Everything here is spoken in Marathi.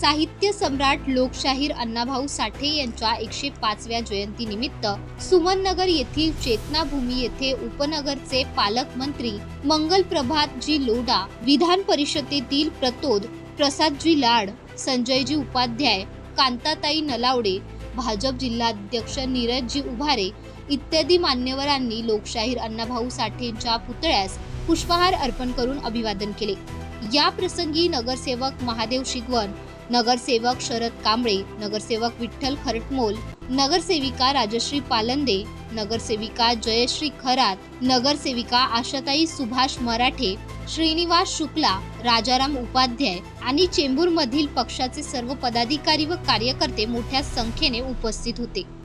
साहित्य सम्राट लोकशाहीर अण्णाभाऊ साठे यांच्या एकशे पाचव्या जयंतीनिमित्त सुमननगर येथील चेतनाभूमी येथे उपनगरचे पालकमंत्री मंगल प्रभातजी लोढा विधान परिषदेतील प्रतोद प्रसादजी लाड संजयजी उपाध्याय कांताताई नलावडे भाजप जिल्हाध्यक्ष नीरजजी उभारे इत्यादी मान्यवरांनी लोकशाहीर अण्णाभाऊ साठेंच्या पुतळ्यास पुष्पहार अर्पण करून अभिवादन केले. या प्रसंगी नगरसेवक महादेव शिगवण नगरसेवक शरद कांबळे नगरसेवक विठ्ठल खरटमोल नगरसेविका राजश्री पालंदे नगरसेविका जयश्री खरात नगरसेविका आशाताई सुभाष मराठे श्रीनिवास शुक्ला राजाराम उपाध्याय आणि चेंबूरमधील पक्षाचे सर्व पदाधिकारी व कार्यकर्ते मोठ्या संख्येने उपस्थित होते.